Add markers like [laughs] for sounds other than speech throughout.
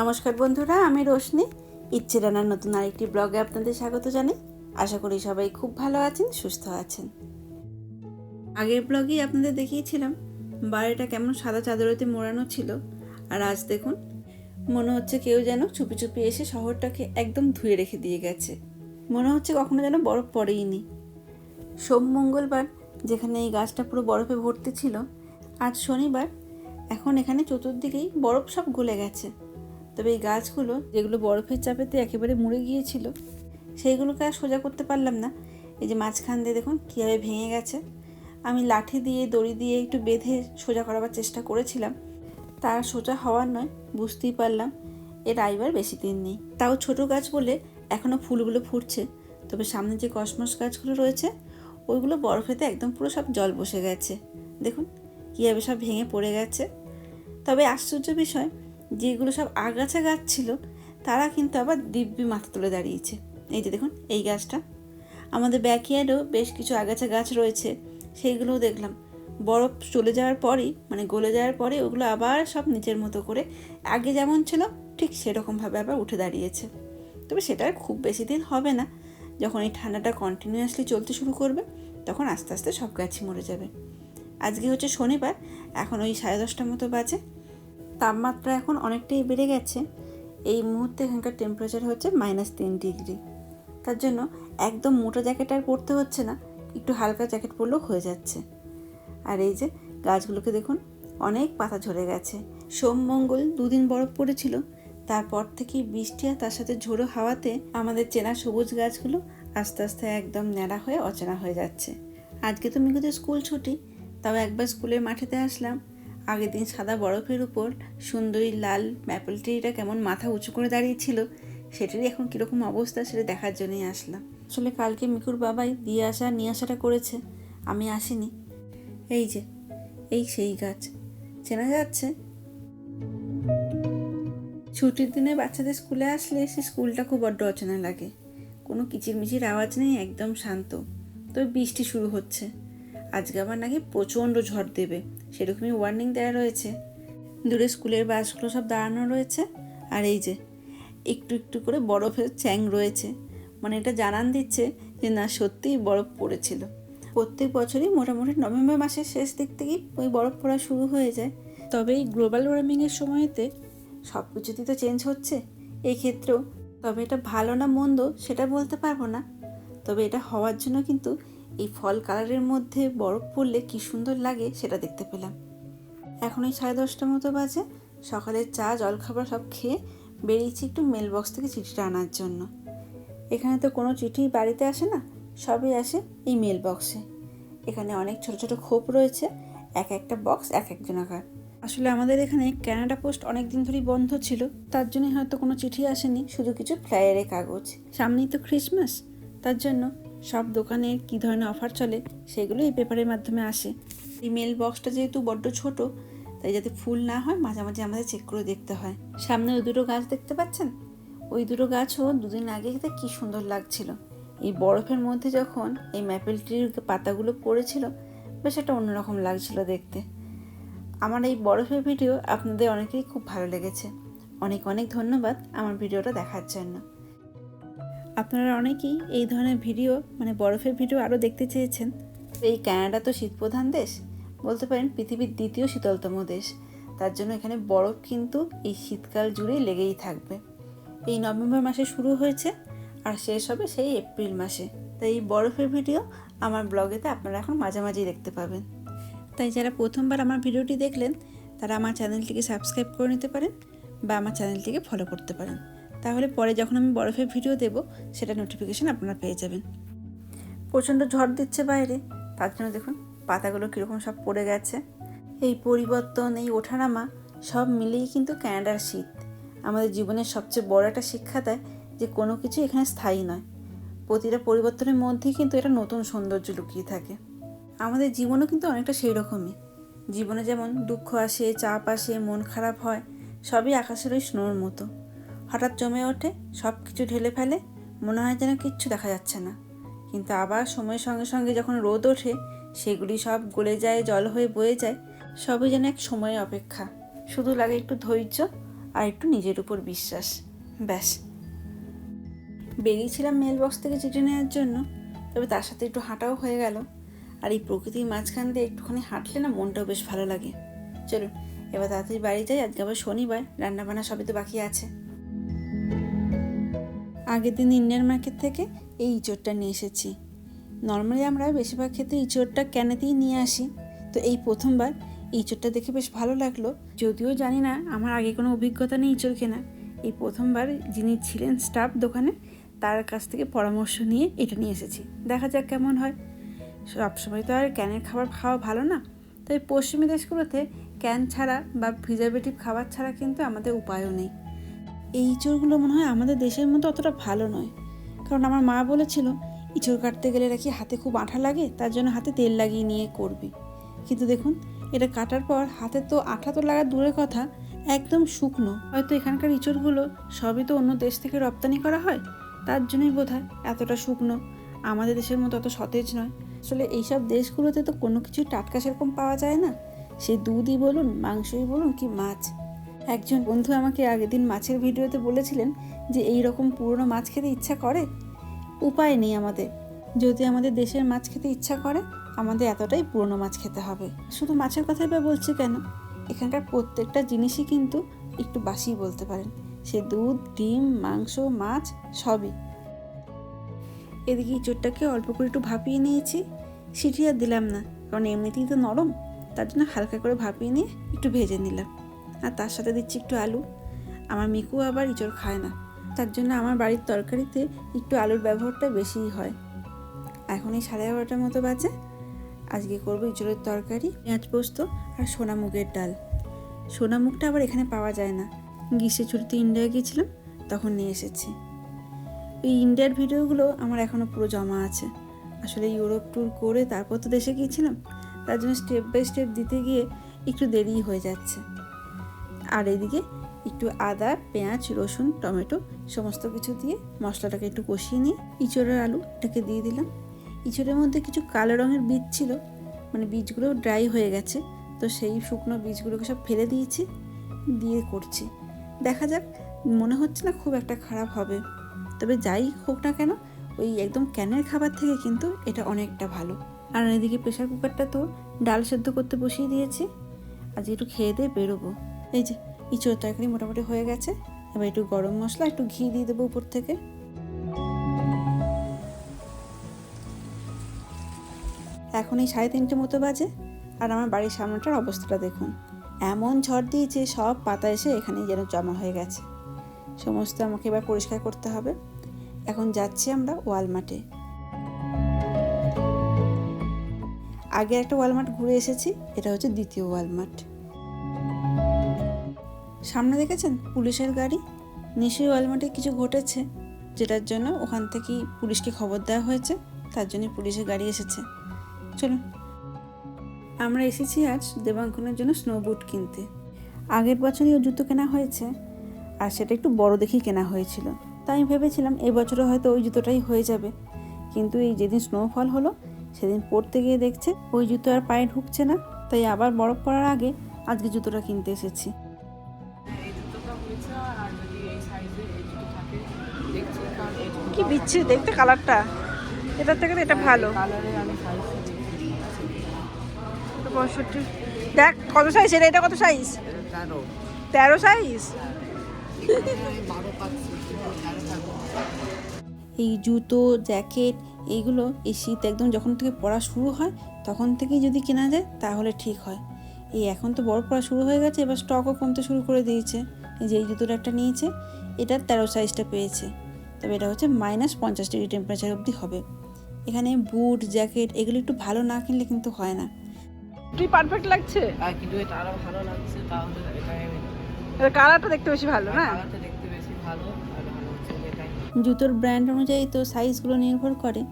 নমস্কার বন্ধুরা, আমি রোশনি। ইচ্ছে রান্নার নতুন আরেকটি ব্লগে আপনাদের স্বাগত জানাই। আশা করি সবাই খুব ভালো আছেন, সুস্থ আছেন। আগের ব্লগেই আপনাদের দেখিয়েছিলাম, বাড়িটা কেমন সাদা চাদরতে মোড়ানো ছিল। আর আজ দেখুন, মনে হচ্ছে কেউ যেন চুপি চুপি এসে শহরটাকে একদম ধুয়ে রেখে দিয়ে গেছে। মনে হচ্ছে কখনো যেন বরফ পড়েইনি। সোম মঙ্গলবার যেখানে এই গাছটা পুরো বরফে ভর্তি ছিল, আজ শনিবার, এখন এখানে চতুর্দিকেই বরফ সব গলে গেছে। তবে এই গাছগুলো যেগুলো বরফের চাপেতে একেবারে মুড়ে গিয়েছিল, সেইগুলোকে আর সোজা করতে পারলাম না। এই যে মাঝখান দিয়ে দেখুন কীভাবে ভেঙে গেছে। আমি লাঠি দিয়ে, দড়ি দিয়ে একটু বেঁধে সোজা করাবার চেষ্টা করেছিলাম। তার সোজা হওয়ার নয়, বুঝতেই পারলাম এর আইবার বেশি দিন নেই। তাও ছোট গাছ বলে এখনও ফুলগুলো ফুটছে। তবে সামনে যে কসমস গাছগুলো রয়েছে, ওইগুলো বরফেতে একদম পুরো সব জল বসে গেছে। দেখুন কীভাবে সব ভেঙে পড়ে গেছে। তবে আশ্চর্য বিষয় যেগুলো সব আগাছা গাছ ছিল, তারা কিন্তু আবার দিব্যি মাথা তুলে দাঁড়িয়েছে। এই যে দেখুন, এই গাছটা। আমাদের ব্যাকইয়ার্ডেও বেশ কিছু আগাছা গাছ রয়েছে, সেইগুলোও দেখলাম। বরফ চলে যাওয়ার পরই মানে গলে যাওয়ার পরে ওগুলো আবার সব নিচের মতো করে আগে যেমন ছিল, ঠিক সেরকমভাবে আবার উঠে দাঁড়িয়েছে। তবে সেটা খুব বেশি দিন হবে না। যখন এই ঠান্ডাটা কন্টিনিউয়াসলি চলতে শুরু করবে, তখন আস্তে আস্তে সব গাছই মরে যাবে। আজকে হচ্ছে শনিবার, এখন ওই সাড়ে দশটার মতো বাজে। তাপমাত্রা এখন অনেকটাই বেড়ে গেছে। এই মুহূর্তে এখানকার টেম্পারেচার হচ্ছে মাইনাস তিন ডিগ্রি তার জন্য একদম মোটা জ্যাকেট আর পরতে হচ্ছে না, একটু হালকা জ্যাকেট পরলেও হয়ে যাচ্ছে। আর এই যে গাছগুলোকে দেখুন, অনেক পাতা ঝরে গেছে। সোম মঙ্গল দুদিন বরফ পড়েছিল, তারপর থেকেই বৃষ্টি আর তার সাথে ঝোড়ো হাওয়াতে আমাদের চেনা সবুজ গাছগুলো আস্তে আস্তে একদম ন্যাড়া হয়ে অচেনা হয়ে যাচ্ছে। আজকে তো মিগুদের স্কুল ছুটি, তাও একবার স্কুলের মাঠেতে আসলাম। আগের দিন সাদা বরফের উপর সুন্দরী লাল ম্যাপেল ট্রিটা কেমন মাথা উঁচু করে দাঁড়িয়েছিল সেটারই এখন কীরকম অবস্থা সেটা দেখার জন্যই আসলাম। আসলে কালকে মিকুর বাবাই দিয়ে আসা, নিয়ে আসাটা করেছে, আমি আসিনি। এই যে, এই সেই গাছ, চেনা যাচ্ছে? ছুটির দিনে বাচ্চাদের স্কুলে আসলে সে স্কুলটা খুব বড্ড অচেনা লাগে। কোনো কিচিরমিচির আওয়াজ নেই, একদম শান্ত। তবে বৃষ্টি শুরু হচ্ছে। আজকে আবার নাকি প্রচণ্ড ঝড় দেবে। সেরকমই ওয়ার্নিং দেওয়া রয়েছে। দূরে স্কুলের বাসগুলো সব দাঁড়ানো রয়েছে। আর এই যে, একটু একটু করে বরফের চ্যাং রয়েছে। মানে এটা জানান দিচ্ছে যে না, সত্যিই বরফ পড়েছিল। প্রত্যেক বছরই মোটামুটি নভেম্বর মাসের শেষ দিক থেকেই ওই বরফ পড়া শুরু হয়ে যায়। তবে এই গ্লোবাল ওয়ার্মিংয়ের সময়তে সব কিছুতেই তো চেঞ্জ হচ্ছে। এই ক্ষেত্রেও তবে এটা ভালো না মন্দ সেটা বলতে পারব না। তবে এটা হওয়ার জন্য কিন্তু এই ফল কালারের মধ্যে বরফ পড়লে কি সুন্দর লাগে সেটা দেখতে পেলাম। এখন এই সাড়ে দশটার মতো বাজে। সকালের চা, জলখাবার সব খেয়ে বেরিয়েছি একটু মেল বক্স থেকে চিঠিটা আনার জন্য। এখানে তো কোনো চিঠি বাড়িতে আসে না, সবই আসে এই মেল বক্সে এখানে অনেক ছোট ছোট খোপ রয়েছে, এক একটা বক্স এক একজন আকার। আসলে আমাদের এখানে ক্যানাডা পোস্ট অনেক দিন ধরেই বন্ধ ছিল, তার জন্যই হয়তো কোনো চিঠি আসেনি, শুধু কিছু ফ্লায়ারের কাগজ। সামনেই তো ক্রিসমাস তার জন্য সব দোকানে কী ধরনের অফার চলে সেগুলো এই পেপারের মাধ্যমে আসে। এই মেল বক্সটা যেহেতু বড্ড ছোট, তাই যাতে ফুল না হয় মাঝে মাঝে আমাদের চেক করে দেখতে হয়। সামনে ওই দুটো গাছ দেখতে পাচ্ছেন? ওই দুটো গাছও দুদিন আগে দেখতে কী সুন্দর লাগছিল। এই বরফের মধ্যে যখন এই ম্যাপেল ট্রির পাতাগুলো পড়েছিল, বেশ একটা অন্যরকম লাগছিল দেখতে। আমার এই বরফের ভিডিও আপনাদের অনেকেরই খুব ভালো লেগেছে। অনেক অনেক ধন্যবাদ আমার ভিডিওটা দেখার জন্য। আপনারা অনেকেই এই ধরনের ভিডিও মানে বরফের ভিডিও আরও দেখতে চেয়েছেন। এই ক্যানাডা তো শীতপ্রধান দেশ। বলতে পারেন পৃথিবীর দ্বিতীয় শীতলতম দেশ। তার জন্য এখানে বরফ কিন্তু এই শীতকাল জুড়েই লেগেই থাকবে। এই নভেম্বর মাসে শুরু হয়েছে আর শেষ হবে সেই এপ্রিল মাসে। তাই এই বরফের ভিডিও আমার ব্লগেতে আপনারা এখন মাঝামাঝি দেখতে পাবেন। তাই যারা প্রথমবার আমার ভিডিওটি দেখলেন তারা আমার চ্যানেলটিকে সাবস্ক্রাইব করে নিতে পারেন বা আমার চ্যানেলটিকে ফলো করতে পারেন। তাহলে পরে যখন আমি বরফের ভিডিও দেব, সেটা নোটিফিকেশান আপনারা পেয়ে যাবেন। প্রচণ্ড ঝড় দিচ্ছে বাইরে। তার জন্য দেখুন, পাতাগুলো কীরকম সব পড়ে গেছে। এই পরিবর্তন, এই ওঠানামা, সব মিলিয়েই কিন্তু ক্যানাডার শীত। আমাদের জীবনের সবচেয়ে বড় একটা শিক্ষা দেয় যে কোনো কিছু এখানে স্থায়ী নয়। প্রতিটা পরিবর্তনের মধ্যেই কিন্তু এটা নতুন সৌন্দর্য লুকিয়ে থাকে। আমাদের জীবনও কিন্তু অনেকটা সেই রকমই জীবনে যেমন দুঃখ আসে, চাপ আসে, মন খারাপ হয়, সবই আকাশের ওই স্নোর মতো। হঠাৎ জমে ওঠে সব কিছু ঢেলে ফেলে, মনে হয় যেন কিচ্ছু দেখা যাচ্ছে না। কিন্তু আবার সময়ের সঙ্গে সঙ্গে যখন রোদ ওঠে, সেগুলি সব গলে যায়, জল হয়ে বয়ে যায়, সবই যেন এক সময়ের অপেক্ষা। শুধু লাগে একটু ধৈর্য আর একটু নিজের উপর বিশ্বাস। ব্যাস। বেরিয়েছিলাম মেলবক্স থেকে চিঠি নেওয়ার জন্য, তবে তার সাথে একটু হাঁটাও হয়ে গেল। আর এই প্রকৃতির মাঝখান দিয়ে একটুখানি হাঁটলে না মনটাও বেশ ভালো লাগে। চলুন, এবার তাড়াতাড়ি বাড়ি যাই, আজকে আবার শনিবার, রান্নাবান্না সবই তো বাকি আছে। আগের দিন ইন্ডিয়ান মার্কেট থেকে এই ইঁচড়টা নিয়ে এসেছি। নর্মালি আমরা বেশিরভাগ ক্ষেত্রে ইঁচড়টা ক্যানেতেই নিয়ে আসি। তো এই প্রথমবার ইঁচড়টা দেখে বেশ ভালো লাগল। যদিও জানি না, আমার আগে কোনো অভিজ্ঞতা নেই ইঁচড় কেনা এই প্রথমবার যিনি ছিলেন স্টাফ দোকানে, তার কাছ থেকে পরামর্শ নিয়ে এটা নিয়ে এসেছি। দেখা যাক কেমন হয়। সবসময় তো আর ক্যানের খাবার খাওয়া ভালো না। তাই পশ্চিমী দেশগুলোতে ক্যান ছাড়া বা প্রিজারভেটিভ খাবার ছাড়া কিন্তু আমাদের উপায়ও নেই। এই ইঁচড়গুলো মনে হয় আমাদের দেশের মতো অতটা ভালো নয়। কারণ আমার মা বলেছিল, ইঁচড় কাটতে গেলে নাকি হাতে খুব আঠা লাগে, তার জন্য হাতে তেল লাগিয়ে নিয়ে করবি। কিন্তু দেখুন, এটা কাটার পর হাতে তো আঠা তো লাগার দূরের কথা, একদম শুকনো। হয়তো এখানকার ইঁচড়গুলো সবই তো অন্য দেশ থেকে রপ্তানি করা হয়, তার জন্যই বোধ হয় এতটা শুকনো। আমাদের দেশের মতো অত সতেজ নয়। আসলে এইসব দেশগুলোতে তো কোনো কিছুই টাটকা সেরকম পাওয়া যায় না। সে দুধই বলুন, মাংসই বলুন কি মাছ। একজন বন্ধু আমাকে আগের দিন মাছের ভিডিওতে বলেছিলেন যে এই রকম পুরনো মাছ খেতে ইচ্ছা করে? উপায় নেই আমাদের। যদি আমাদের দেশের মাছ খেতে ইচ্ছা করে, আমাদের এতটাই পুরনো মাছ খেতে হবে। শুধু মাছের কথাই বা বলছি কেন? এখানকার প্রত্যেকটা জিনিসই কিন্তু একটু বাসি বলতে পারেন। সে দুধ, ডিম, মাংস, মাছ, সবই। এদিকে ইঁচড়টাকে অল্প করে একটু ভাপিয়ে নিয়েছি। সিটি আর দিলাম না, কারণ এমনিতেই তো নরম। তার জন্য হালকা করে ভাপিয়ে নিয়ে একটু ভেজে নিলাম। আর তার সাথে দিচ্ছি একটু আলু। আমার মিকু আবার ইঁচড় খায় না। তার জন্য আমার বাড়ির তরকারিতে একটু আলুর ব্যবহারটা বেশিই হয়। এখন এই সাড়ে এগারোটার মতো বাজে। আজকে করব ইঁচড়ের তরকারি, পেঁয়াজ পোস্ত আর সোনা মুগের ডাল। সোনা মুগটা আবার এখানে পাওয়া যায় না। গ্রীষ্মের ছুটিতে ইন্ডিয়া গিয়েছিলাম, তখন নিয়ে এসেছি। এই ইন্ডিয়ার ভিডিওগুলো আমার এখনও পুরো জমা আছে। আসলে ইউরোপ ট্যুর করে তারপর তো দেশে গিয়েছিলাম, তার জন্য স্টেপ বাই স্টেপ দিতে গিয়ে একটু দেরিই হয়ে যাচ্ছে। আর এদিকে একটু আদা, পেঁয়াজ, রসুন, টমেটো সমস্ত কিছু দিয়ে মশলাটাকে একটু কষিয়ে নিয়ে ইঁচড়ের আলু এটাকে দিয়ে দিলাম। ইঁচড়ের মধ্যে কিছু কালো রঙের বীজ ছিল মানে বীজগুলো ড্রাই হয়ে গেছে, তো সেই শুকনো বীজগুলোকে সব ফেলে দিয়েছি, দিয়ে করছি। দেখা যাক, মনে হচ্ছে না খুব একটা খারাপ হবে। তবে যাই হোক না কেন, ওই একদম ক্যানের খাবার থেকে কিন্তু এটা অনেকটা ভালো। আর এদিকে প্রেশার কুকারটা তো ডাল সেদ্ধ করতে বসিয়ে দিয়েছি, আজ একটু খেয়ে দিয়ে বেরোবো। এই যে ইঁচড় তরকারি মোটামুটি হয়ে গেছে। এবার একটু গরম মশলা, একটু ঘি দিয়ে দেবো উপর থেকে। এখন এই সাড়ে তিনটে মতো বাজে, আর আমার বাড়ির সামনেটার অবস্থাটা দেখুন। এমন ঝড় দিয়েছে, সব পাতা এসে এখানেই যেন জমা হয়ে গেছে। সমস্ত আমাকে এবার পরিষ্কার করতে হবে। এখন যাচ্ছি আমরা ওয়ালমার্টে। আগে একটা ওয়ালমার্ট ঘুরে এসেছি, এটা হচ্ছে দ্বিতীয় ওয়ালমার্ট। সামনে দেখেছেন? পুলিশের গাড়ি? নিশ্চয়ই ওয়ালমার্টে কিছু ঘটেছে, যেটার জন্য ওখান থেকেই পুলিশকে খবর দেওয়া হয়েছে, তার জন্য পুলিশের গাড়ি এসেছে। চলুন। আমরা এসেছি আজ দেবাঙ্কনের জন্য স্নো বুট কিনতে। আগের বছরই ও জুতো কেনা হয়েছে, আর সেটা একটু বড় দেখেই কেনা হয়েছিল। তাই আমি ভেবেছিলাম এই বছরে হয়তো ওই জুতোটাই হয়ে যাবে। কিন্তু এই যেদিন স্নোফল হলো, সেদিন পরতে গিয়ে দেখছে ওই জুতো আর পায়ে ঢুকছে না। তাই আবার বরফ পড়ার আগে আজকে জুতোটা কিনতে এসেছি। জুতো দেখতে কালারটা এটার থেকে এটা ভালো। দেখ, কত সাইজ এটা এটা কত সাইজ তেরো সাইজ পাচ্ছি এই জুতো জ্যাকেট এইগুলো এই শীত একদম যখন থেকে পড়া শুরু হয়, তখন থেকেই যদি কেনা যায়, তাহলে ঠিক হয়। এই এখন তো বড় পড়া শুরু হয়ে গেছে, এবার স্টকও কমতে শুরু করে দিয়েছে। যে এই জুতোটা একটা নিয়েছে এটার তেরো সাইজটা পেয়েছে। তবে এটা হচ্ছে মাইনাস পঞ্চাশ ডিগ্রি টেম্পারেচার অবধি হবে। এখানে বুট জ্যাকেট এগুলো একটু ভালো না কিনলে কিন্তু হয় না। কি পারফেক্ট লাগছে? আর কিন্তু এটা আরও ভালো লাগছে তাহলে আমি কালারটা দেখতে বেশি ভালো না? কালারটা দেখতে বেশি ভালো জুতোর ব্র্যান্ড অনুযায়ী তো সাইজগুলো নির্ভর করে।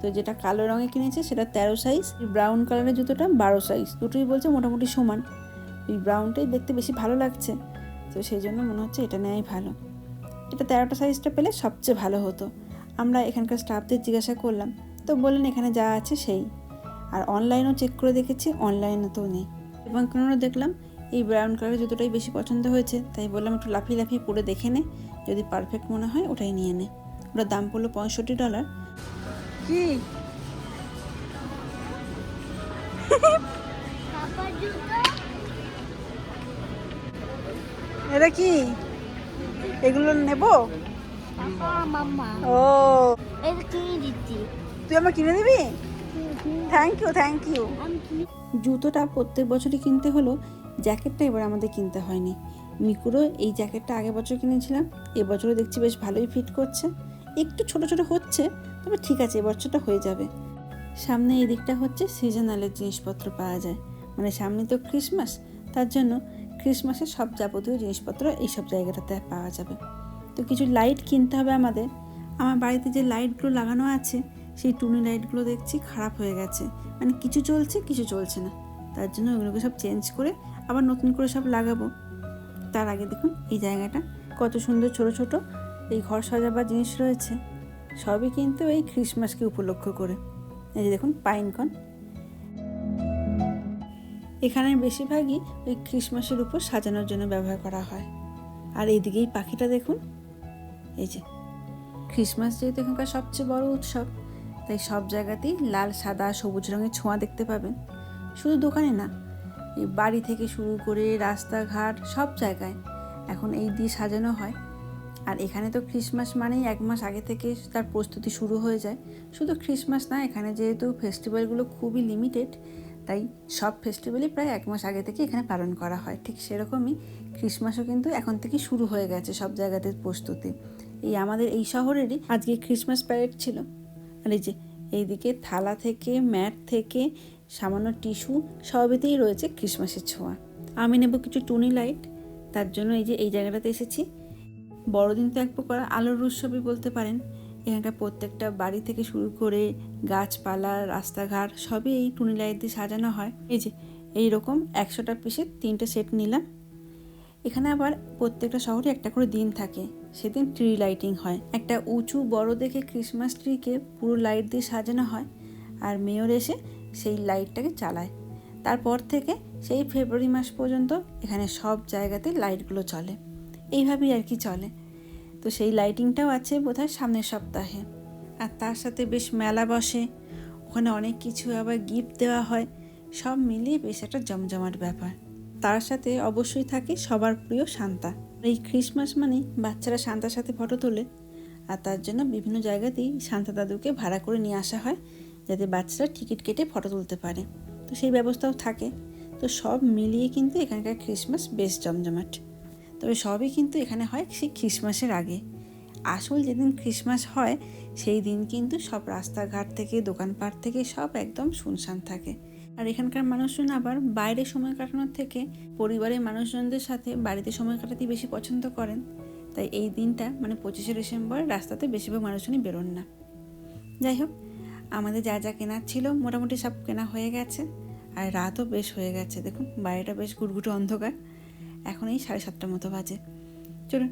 তো যেটা কালো রঙে কিনেছে সেটা তেরো সাইজ ব্রাউন কালারের জুতোটা বারো সাইজ দুটোই বলছে মোটামুটি সমান। এই ব্রাউনটাই দেখতে বেশি ভালো লাগছে। তো সেই জন্য মনে হচ্ছে এটা নেওয়াই ভালো। এটা তেরোটা সাইজটা পেলে সবচেয়ে ভালো হতো। আমরা এখানকার স্টাফদের জিজ্ঞাসা করলাম তো বললেন এখানে যা আছে সেই। আর অনলাইনও চেক করে দেখেছি অনলাইনে তো নেই। এবং কোনো দেখলাম এই ব্রাউন কালারের জুতোটাই বেশি পছন্দ হয়েছে তাই বললাম একটু লাফিয়ে লাফিয়ে পরে দেখে নে যদি পারফেক্ট মনে হয় ওটাই নিয়ে নে। ওটার দাম পড়ল পঁয়ষট্টি ডলার কি? [laughs] এটা কি? এগুলো নেব? ও। তুই আমার কিনে দিবি? থ্যাংক ইউ থ্যাংক ইউ জুতোটা প্রত্যেক বছরই কিনতে হলো জ্যাকেটটা এবার আমাদের কিনতে হয়নি। মিকুরও এই জ্যাকেটটা আগের বছর কিনেছিলাম এবছরও দেখছি বেশ ভালোই ফিট করছে। একটু ছোট ছোট হচ্ছে তবে ঠিক আছে এবছরটা হয়ে যাবে। সামনে এই দিকটা হচ্ছে সিজনালের জিনিসপত্র পাওয়া যায়। মানে সামনে তো ক্রিসমাস তার জন্য ক্রিসমাসের সব যাবতীয় জিনিসপত্র এইসব জায়গাটাতে পাওয়া যাবে। তো কিছু লাইট কিনতে হবে আমাদের। আমার বাড়িতে যে লাইটগুলো লাগানো আছে, সেই টুনি লাইটগুলো দেখছি খারাপ হয়ে গেছে। মানে কিছু চলছে কিছু চলছে না। তার জন্য ওগুলোকে সব চেঞ্জ করে আবার নতুন করে সব লাগাবো। তার আগে দেখুন এই জায়গাটা, কত সুন্দর ছোট ছোট এই ঘর সাজাবার জিনিস রয়েছে। সবই কিন্তু এই ক্রিসমাসকে উপলক্ষ করে। এই যে দেখুন পাইনকন এখানে বেশিরভাগই ওই খ্রিসমাসের উপর সাজানোর জন্য ব্যবহার করা হয়। আর এইদিকেই পাখিটা দেখুন। এই যে খ্রিসমাস যেহেতু এখানকার সবচেয়ে বড় উৎসব, তাই সব জায়গাতেই লাল, সাদা, সবুজ রঙের ছোঁয়া দেখতে পাবেন। শুধু দোকানে না, এই বাড়ি থেকে শুরু করে রাস্তাঘাট, সব জায়গায় এখন এই দিয়ে সাজানো হয়। আর এখানে তো ক্রিসমাস মানেই এক মাস আগে থেকে তার প্রস্তুতি শুরু হয়ে যায়। শুধু ক্রিসমাস না, এখানে যেহেতু ফেস্টিভ্যালগুলো খুবই লিমিটেড তাই সব ফেস্টিভ্যালই প্রায় এক মাস আগে থেকে এখানে পালন করা হয়। ঠিক সেরকমই ক্রিসমাসও কিন্তু এখন থেকে শুরু হয়ে গেছে সব জায়গাতে প্রস্তুতি। এই আমাদের এই শহরেরই আজকে ক্রিসমাস প্যারেড ছিল। আর এই যে এইদিকে থালা থেকে, ম্যাট থেকে, সামান্য টিস্যু সবেতেই রয়েছে ক্রিসমাসের ছোঁয়া। আমি নেব কিছু টুনি লাইট তার জন্য এই যে এই জায়গাটাতে এসেছি। বড়দিন তো এক প্রকার আলোর উৎসবই বলতে পারেন। এখানকার প্রত্যেকটা বাড়ি থেকে শুরু করে গাছপালা, রাস্তাঘাট, সবই এই টুনি লাইট দিয়ে সাজানো হয়। এই যে এই রকম একশোটা পিসের তিনটে সেট নিলাম। এখানে আবার প্রত্যেকটা শহরে একটা করে দিন থাকে। সেদিন ট্রি লাইটিং হয়। একটা উঁচু, বড় দেখে ক্রিসমাস ট্রিকে পুরো লাইট দিয়ে সাজানো হয় আর মেয়র এসে সেই লাইটটাকে চালায়। তারপর থেকে সেই ফেব্রুয়ারি মাস পর্যন্ত এখানে সব জায়গাতে লাইটগুলো চলে। এইভাবেই আর কি চলে। তো সেই লাইটিংটাও আছে বোধহয় সামনের সপ্তাহে। আর তার সাথে বেশ মেলা বসে। ওখানে অনেক কিছু আবার গিফট দেওয়া হয়। সব মিলিয়ে বেশ একটা জমজমাট ব্যাপার। তার সাথে অবশ্যই থাকে সবার প্রিয় শান্তা। এই ক্রিসমাস মানে বাচ্চারা শান্তার সাথে ফটো তোলে। আর তার জন্য বিভিন্ন জায়গাতেই শান্তা দাদুকে ভাড়া করে নিয়ে আসা হয়, যাতে বাচ্চারা টিকিট কেটে ফটো তুলতে পারে। তো সেই ব্যবস্থাও থাকে। তো সব মিলিয়ে কিন্তু এখানকার ক্রিসমাস বেশ জমজমাট। তবে সবই কিন্তু এখানে হয় সেই ক্রিসমাসের আগে। আসল যেদিন ক্রিসমাস হয়, সেই দিন কিন্তু সব রাস্তাঘাট থেকে, দোকানপাট থেকে সব একদম শুনশান থাকে। আর এখানকার মানুষজন আবার বাইরে সময় কাটানোর থেকে পরিবারের মানুষজনদের সাথে বাড়িতে সময় কাটাতেই বেশি পছন্দ করেন। তাই এই দিনটা মানে পঁচিশে ডিসেম্বর, রাস্তাতে বেশিরভাগ মানুষজনই বেরোন না। যাই হোক, আমাদের যা যা কেনার ছিল মোটামুটি সব কেনা হয়ে গেছে। আর রাতও বেশ হয়ে গেছে, দেখুন, বাইরেটা বেশ গুটগুটো অন্ধকার। এখন এই সাড়ে সাতটার মতো বাজে। চলুন,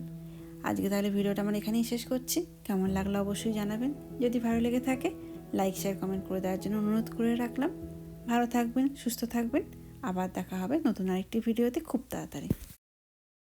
আজকে তাহলে ভিডিওটা আমার এখানেই শেষ করছি। কেমন লাগল অবশ্যই জানাবেন। যদি ভালো লেগে থাকে লাইক শেয়ার কমেন্ট করে দেওয়ার জন্য অনুরোধ করে রাখলাম। ভালো থাকবেন, সুস্থ থাকবেন। আবার দেখা হবে নতুন আরেকটি ভিডিওতে খুব তাড়াতাড়ি।